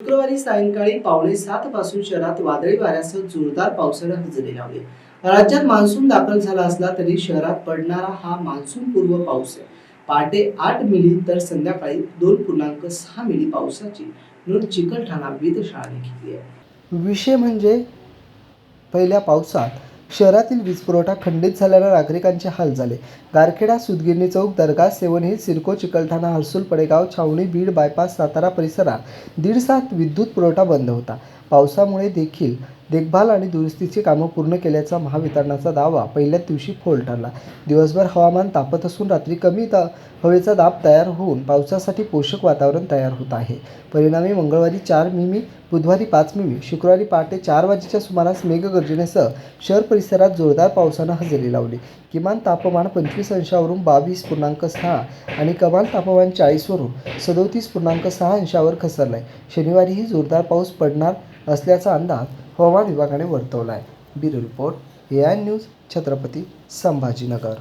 शुक्रवारी सायंकाळी पावणे सात पासून शहरात वादळी वाऱ्यासह जोरदार पावसाने हजेरी लावली. राज्यात मान्सून दाखल झाला असला तरी शहरात पडणारा हा मान्सून पूर्व पाऊस आहे. पहाटे आठ मिली तर संध्याकाळी दोन पूर्णांक सहा मिली पावसाची नोंद चिकलठाणा वेधशाळाने घेतली आहे. विषय म्हणजे पहिल्या पावसात शहरातील वीज पुरवठा खंडित झाल्यानं नागरिकांचे हाल झाले. गारखेडा सुदगिरणी चौक दर्गा सेवन हिल सिरको चिकलठाणा हर्सुल पडेगाव छावणी बीड बायपास सातारा परिसरात दीड सात विद्युत पुरवठा बंद होता. पावसामुळे देखील देखभाल आणि दुरुस्तीची कामं पूर्ण केल्याचा महावितरणाचा दावा पहिल्याच दिवशी फोल ठरला. दिवसभर हवामान तापत असून रात्री कमी दा हवेचा दाब तयार होऊन पावसासाठी पोषक वातावरण तयार होत आहे. परिणामी मंगळवारी चार मिमी बुधवारी पाच मिमी शुक्रवारी पहाटे चार वाजेच्या सुमारास मेघगर्जनेसह शहर परिसरात जोरदार पावसानं हजेरी लावली. किमान तापमान पंचवीस अंशावरून बावीस पूर्णांक सहा आणि कमाल तापमान चाळीसवरून सदोतीस पूर्णांक सहा अंशावर घसरलं आहे शनिवारीही जोरदार पाऊस पडणार असल्याचा अंदाज हवामान विभागाने वर्तवला आहे bureau report A I news Chhatrapati Sambhajinagar.